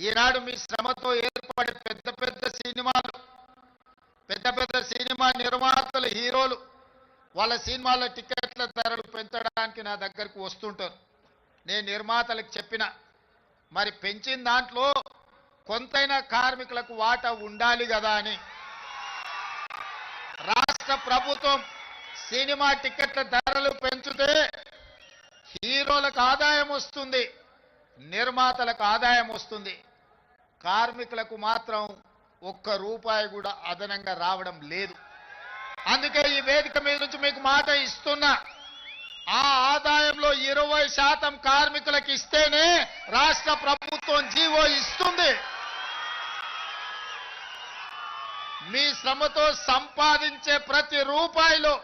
ఈనాడు మీ శ్రమతో ఏర్పడే పెద్ద పెద్ద సినిమాలు పెద్ద పెద్ద సినిమా నిర్మాతలు హీరోలు వాళ్ళ సినిమాల టికెట్ల ధరలు పెంచడానికి నా దగ్గరకు వస్తుంటారు. నేను నిర్మాతలకు చెప్పిన మరి పెంచిన దాంట్లో కొంతైనా కార్మికులకు వాటా ఉండాలి కదా అని. రాష్ట్ర ప్రభుత్వం సినిమా టికెట్ల ధరలు పెంచితే హీరోలకు ఆదాయం వస్తుంది. నిర్మాతలకు ఆదాయం వస్తుంది. కార్మికులకు మాత్రం ఒక్క రూపాయి కూడా అదనంగా రావడం లేదు. అందుకే ఈ వేదిక మీద నుంచి మీకు మాట ఇస్తున్నా. ఆ ఆదాయంలో ఇరవై శాతం కార్మికులకు ఇస్తేనే రాష్ట్ర ప్రభుత్వం జీవో ఇస్తుంది. మీ శ్రమతో సంపాదించే ప్రతి రూపాయిలో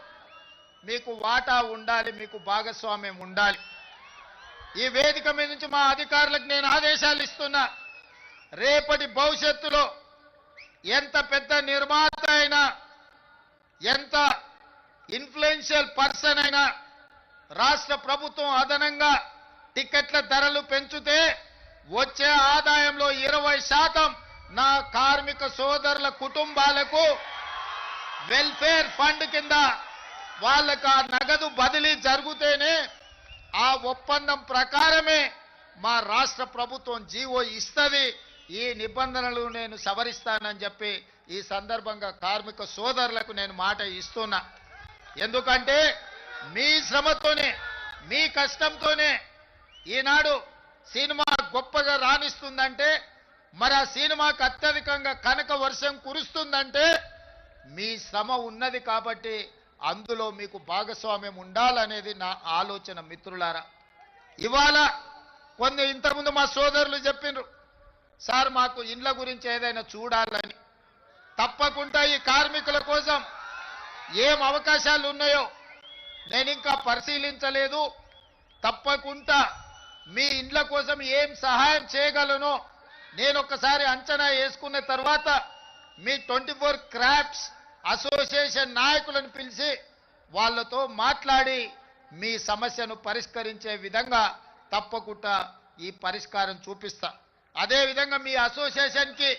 మీకు వాటా ఉండాలి మీకు భాగస్వామ్యం ఉండాలి. ఈ వేదిక మీద నుంచి మా అధికారులకు నేను ఆదేశాలు ఇస్తున్నా. రేపటి భవిష్యత్తులో ఎంత పెద్ద నిర్మాత అయినా ఎంత ఇన్ఫ్లుయెన్షియల్ పర్సన్ అయినా రాష్ట్ర ప్రభుత్వం అదనంగా టికెట్ల ధరలు పెంచితే వచ్చే ఆదాయంలో ఇరవై శాతం నా కార్మిక సోదరుల కుటుంబాలకు వెల్ఫేర్ ఫండ్ కింద వాళ్ళకు ఆ నగదు బదిలీ జరిగితేనే ఆ ఒప్పందం ప్రకారమే మా రాష్ట్ర ప్రభుత్వం జీవో ఇస్తుంది. ఈ నిబంధనలు నేను సవరిస్తానని చెప్పి ఈ సందర్భంగా కార్మిక సోదరులకు నేను మాట ఇస్తున్నా. ఎందుకంటే మీ శ్రమతోనే మీ కష్టంతోనే ఈనాడు సినిమా గొప్పగా రాణిస్తుందంటే మరి ఆ సినిమాకు అత్యధికంగా కనక వర్షం కురుస్తుందంటే మీ శ్రమ ఉన్నది కాబట్టి అందులో మీకు భాగస్వామ్యం ఉండాలనేది నా ఆలోచన మిత్రులారా. ఇవాళ కొన్ని ఇంతకుముందు మా సోదరులు చెప్పిండ్రు సార్ మాకు ఇండ్ల గురించి ఏదైనా చూడాలని. తప్పకుండా ఈ కార్మికుల కోసం ఏం అవకాశాలు ఉన్నాయో నేను ఇంకా పరిశీలించలేదు. తప్పకుండా మీ ఇండ్ల కోసం ఏం సహాయం చేయగలనో నేను ఒకసారి అంచనా వేసుకున్న తర్వాత మీ ట్వంటీ ఫోర్ క్రాఫ్ట్స్ అసోసియేషన్ నాయకులను పిలిచి వాళ్ళతో మాట్లాడి మీ సమస్యను పరిష్కరించే విధంగా తప్పకుండా ఈ పరిష్కారం చూపిస్తా. అదేవిధంగా మీ అసోసియేషన్కి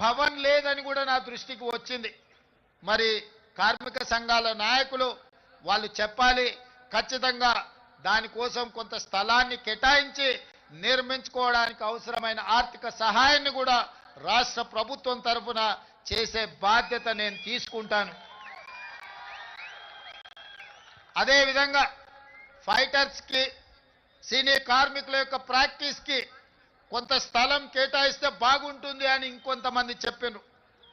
భవన్ లేదని కూడా నా దృష్టికి వచ్చింది. మరి కార్మిక సంఘాల నాయకులు వాళ్ళు చెప్పాలి ఖచ్చితంగా దానికోసం కొంత స్థలాన్ని కేటాయించి నిర్మించుకోవడానికి అవసరమైన ఆర్థిక సహాయాన్ని కూడా రాష్ట్ర ప్రభుత్వం తరఫున చేసే బాధ్యత నేను తీసుకుంటాను. అదేవిధంగా ఫైటర్స్కి సినీ కార్మికుల యొక్క ప్రాక్టీస్కి కొంత స్థలం కేటాయిస్తే బాగుంటుంది అని ఇంకొంతమంది చెప్పారు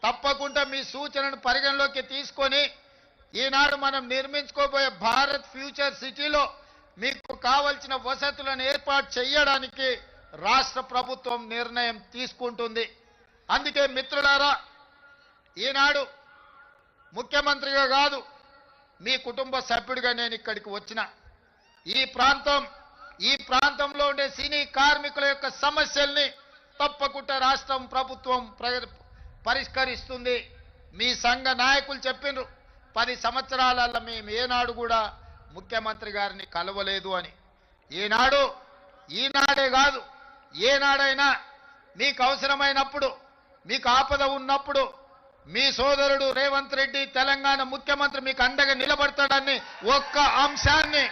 తప్పకుండా మీ సూచనను పరిగణలోకి తీసుకొని ఈనాడు మనం నిర్మించుకోబోయే భారత్ ఫ్యూచర్ సిటీలో మీకు కావలసిన వసతులను ఏర్పాటు చేయడానికి రాష్ట్ర ప్రభుత్వం నిర్ణయం తీసుకుంటుంది. అందుకే మిత్రులారా ఈనాడు ముఖ్యమంత్రిగా కాదు మీ కుటుంబ సభ్యుడిగా నేను ఇక్కడికి వచ్చిన. ఈ ప్రాంతం ఈ ప్రాంతంలో ఉండే సినీ కార్మికుల యొక్క సమస్యల్ని తప్పకుండా రాష్ట్రం ప్రభుత్వం పరిష్కరిస్తుంది. మీ సంఘ నాయకులు చెప్పిండ్రు పది సంవత్సరాలలో మేము ఏనాడు కూడా ముఖ్యమంత్రి గారిని కలవలేదు అని. ఈనాడు ఈనాడే కాదు ఏనాడైనా మీకు అవసరమైనప్పుడు మీకు ఆపద ఉన్నప్పుడు మీ సోదరుడు రేవంత్ రెడ్డి తెలంగాణ ముఖ్యమంత్రి మీకు అండగా నిలబడతాడని ఒక్క అంశాన్ని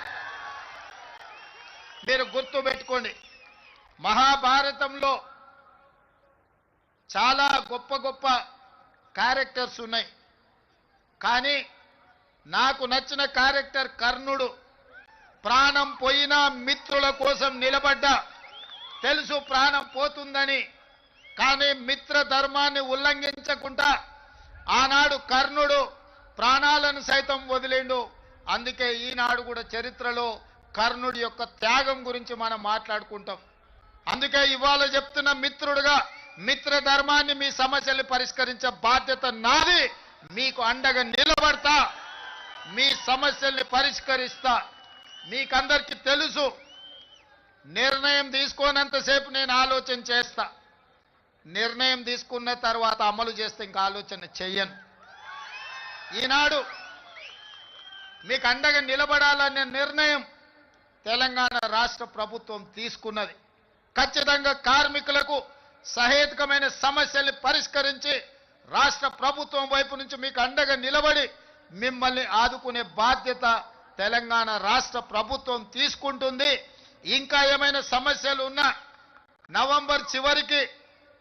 మీరు గుర్తు పెట్టుకోండి. మహాభారతంలో చాలా గొప్ప గొప్ప క్యారెక్టర్స్ ఉన్నాయి. కానీ నాకు నచ్చిన క్యారెక్టర్ కర్ణుడు. ప్రాణం పోయినా మిత్రుల కోసం నిలబడ్డా. తెలుసు ప్రాణం పోతుందని. కానీ మిత్ర ధర్మాన్ని ఉల్లంఘించకుండా ఆనాడు కర్ణుడు ప్రాణాలను సైతం వదిలిండు. అందుకే ఈనాడు కూడా చరిత్రలో కర్ణుడి యొక్క త్యాగం గురించి మనం మాట్లాడుకుంటాం. అందుకే ఇవాళ చెప్తున్న మిత్రుడుగా మిత్ర ధర్మాన్ని మీ సమస్యలు పరిష్కరించే బాధ్యత నాది. మీకు అండగా నిలబడతా మీ సమస్యల్ని పరిష్కరిస్తా. మీకందరికీ తెలుసు. నిర్ణయం తీసుకోనంతసేపు నేను ఆలోచన చేస్తా. నిర్ణయం తీసుకున్న తర్వాత అమలు చేస్తే ఇంకా ఆలోచన చెయ్యను. ఈనాడు మీకు అండగా నిలబడాలనే నిర్ణయం తెలంగాణ రాష్ట్ర ప్రభుత్వం తీసుకున్నది. ఖచ్చితంగా కార్మికులకు సహేతుకమైన సమస్యల్ని పరిష్కరించి రాష్ట్ర ప్రభుత్వం వైపు నుంచి మీకు అండగా నిలబడి మిమ్మల్ని ఆదుకునే బాధ్యత తెలంగాణ రాష్ట్ర ప్రభుత్వం తీసుకుంటుంది. ఇంకా ఏమైనా సమస్యలు ఉన్నా నవంబర్ చివరికి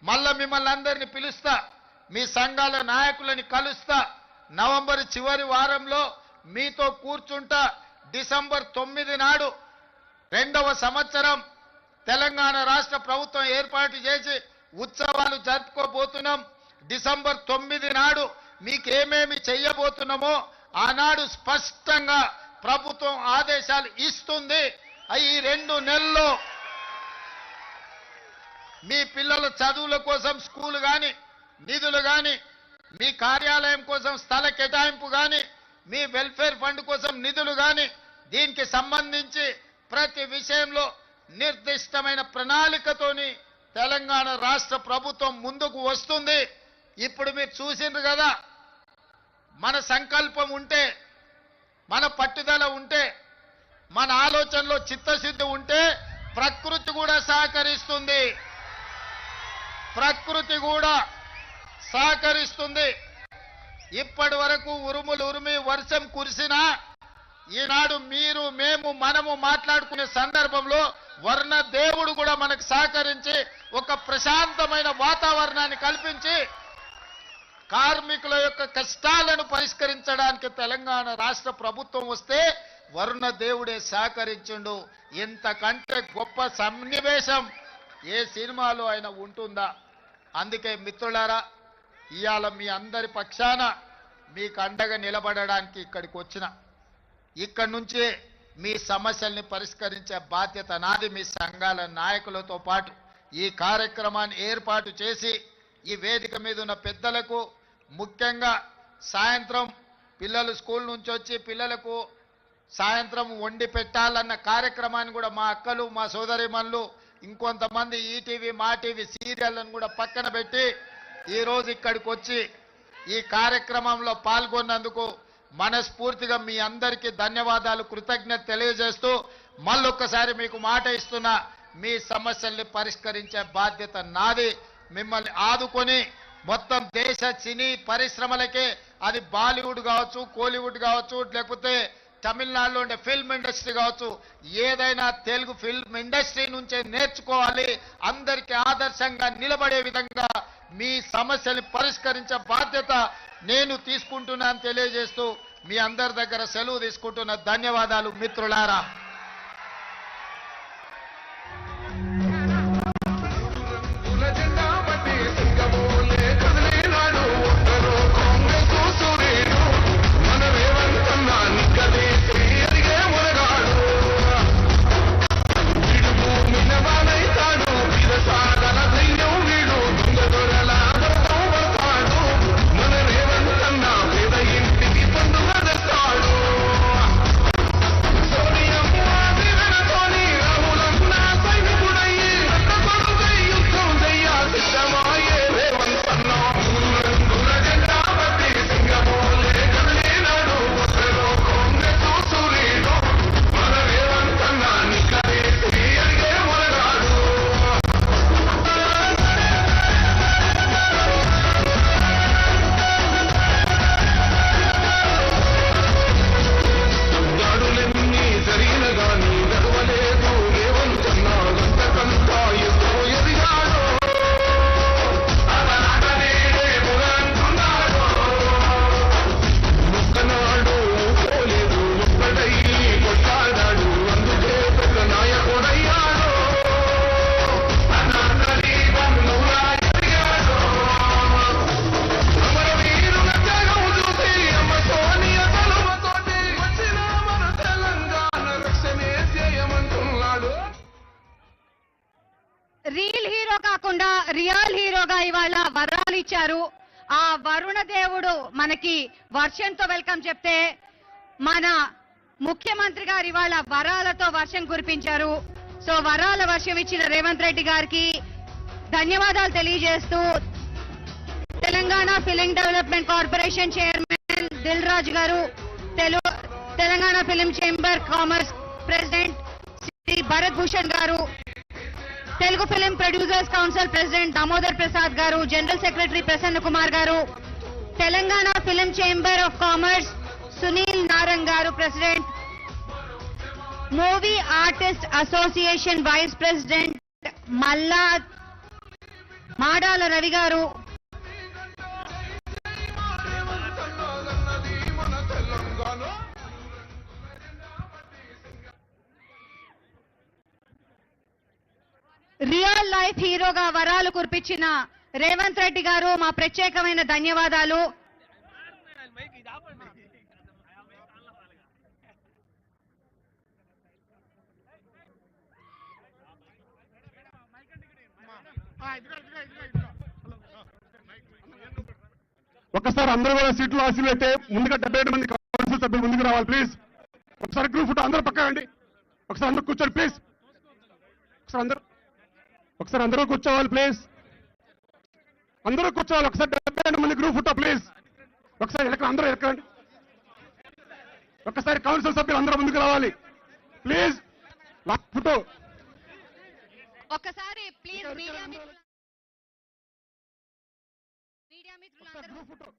మళ్ళా మిమ్మల్ని అందరినీ పిలుస్తా. మీ సంఘాల నాయకులని కలుస్తా. నవంబర్ చివరి వారంలో మీతో కూర్చుంటా. డిసెంబర్ తొమ్మిది నాడు రెండవ సంవత్సరం తెలంగాణ రాష్ట్ర ప్రభుత్వం ఏర్పాటు చేసి ఉత్సవాలు జరుపుకోబోతున్నాం. డిసెంబర్ తొమ్మిది నాడు మీకేమేమి చెయ్యబోతున్నామో ఆనాడు స్పష్టంగా ప్రభుత్వం ఆదేశాలు ఇస్తుంది. అయి ఈ రెండు నెలల్లో మీ పిల్లల చదువుల కోసం స్కూల్ కానీ నిధులు కానీ మీ కార్యాలయం కోసం స్థల కేటాయింపు కానీ మీ వెల్ఫేర్ ఫండ్ కోసం నిధులు కానీ దీనికి సంబంధించి ప్రతి విషయంలో నిర్దిష్టమైన ప్రణాళికతోని తెలంగాణ రాష్ట్ర ప్రభుత్వం ముందుకు వస్తుంది. ఇప్పుడు మీరు చూసిండ్రు కదా మన సంకల్పం ఉంటే మన పట్టుదల ఉంటే మన ఆలోచనలో చిత్తశుద్ధి ఉంటే ప్రకృతి కూడా సహకరిస్తుంది. ప్రకృతి కూడా సహకరిస్తుంది. ఇప్పటి వరకు ఉరుములు ఉరిమి వర్షం కురిసినా ఈనాడు మీరు మేము మనము మాట్లాడుకునే సందర్భంలో వర్ణ దేవుడు కూడా మనకు సహకరించి ఒక ప్రశాంతమైన వాతావరణాన్ని కల్పించి కార్మికుల యొక్క కష్టాలను పరిష్కరించడానికి తెలంగాణ రాష్ట్ర ప్రభుత్వం వస్తే వరుణ దేవుడే సహకరించిండు. ఇంతకంటే గొప్ప సన్నివేశం ఏ సినిమాలో అయినా ఉంటుందా? అందుకే మిత్రులారా ఇవాళ మీ అందరి పక్షాన మీకు అండగా నిలబడడానికి ఇక్కడికి వచ్చిన. ఇక్కడి నుంచే మీ సమస్యల్ని పరిష్కరించే బాధ్యత నాది మీ సంఘాల నాయకులతో పాటు. ఈ కార్యక్రమాన్ని ఏర్పాటు చేసి ఈ వేదిక మీద ఉన్న పెద్దలకు ముఖ్యంగా సాయంత్రం పిల్లలు స్కూల్ నుంచి వచ్చి పిల్లలకు సాయంత్రం వండి పెట్టాలన్న కార్యక్రమాన్ని కూడా మా అక్కలు మా సోదరిమన్లు ఇంకొంతమంది ఈటీవీ మా టీవీ సీరియళ్ళను కూడా పక్కన పెట్టి ఈరోజు ఇక్కడికి వచ్చి ఈ కార్యక్రమంలో పాల్గొన్నందుకు మనస్ఫూర్తిగా మీ అందరికీ ధన్యవాదాలు కృతజ్ఞత తెలియజేస్తూ మళ్ళొక్కసారి మీకు మాట ఇస్తున్నా మీ సమస్యల్ని పరిష్కరించే బాధ్యత నాది. మిమ్మల్ని ఆదుకొని మొత్తం దేశ సినీ పరిశ్రమలకే అది బాలీవుడ్ కావచ్చు కోలీవుడ్ కావచ్చు లేకపోతే తమిళనాడులో ఉండే ఫిల్మ్ ఇండస్ట్రీ కావచ్చు ఏదైనా తెలుగు ఫిల్మ్ ఇండస్ట్రీ నుంచే నేర్చుకోవాలి అందరికీ ఆదర్శంగా నిలబడే విధంగా మీ సమస్యని పరిష్కరించే బాధ్యత నేను తీసుకుంటున్నాను తెలియజేస్తూ మీ అందరి దగ్గర సెలవు తీసుకుంటున్న ధన్యవాదాలు మిత్రులారా. కాకుండా రియల్ హీరోగా ఇవాళ వరాలు ఇచ్చారు. ఆ వరుణ దేవుడు మనకి వర్షంతో వెల్కమ్ చెప్తే మన ముఖ్యమంత్రి గారు ఇవాళ వరాలతో వర్షం కురిపించారు. సో వరాల వర్షం ఇచ్చిన రేవంత్ రెడ్డి గారికి ధన్యవాదాలు తెలియజేస్తూ Telangana film development corporation chairman Dil Raj గారు తెలు Telangana film chamber commerce president Shri Bharat Bhushan గారు Telugu film producers council president Damodar Prasad గారు జనరల్ సెక్రటరీ ప్రసన్న కుమార్ గారు Telangana film chamber of commerce Sunil Narang గారు president movie artist association vice president Malla Madala Ravi గారు life హీరోగా వరాలు కురిపించిన రేవంత్ రెడ్డి గారు మా ప్రత్యేకమైన ధన్యవాదాలు. ఒకసారి అందరూ కూడా సీట్లు ఆశలు అయితే ముందుగా డెబ్బై ఏడు మంది కౌన్సిల్ సభ్యులు ముందుకు రావాలి ప్లీజ్ ఒకసారి గ్రూప్ ఫోటో అందరూ పక్క రండి. ఒకసారి అందరూ కూర్చోండి ప్లీజ్ ఒకసారి అందరూ ఒకసారి అందరూ కూర్చోవాలి ప్లీజ్ అందరూ కూర్చోవాలి ఒకసారి డెబ్బై మంది గ్రూప్ ఫోటో ప్లీజ్ ఒకసారి ఎక్కడ అందరూ ఎక్కడండి ఒక్కసారి కౌన్సిల్ సభ్యులు అందరూ ముందుకు రావాలి. Please photo. ఒక్కసారి ప్లీజ్ మీడియా మిత్రులు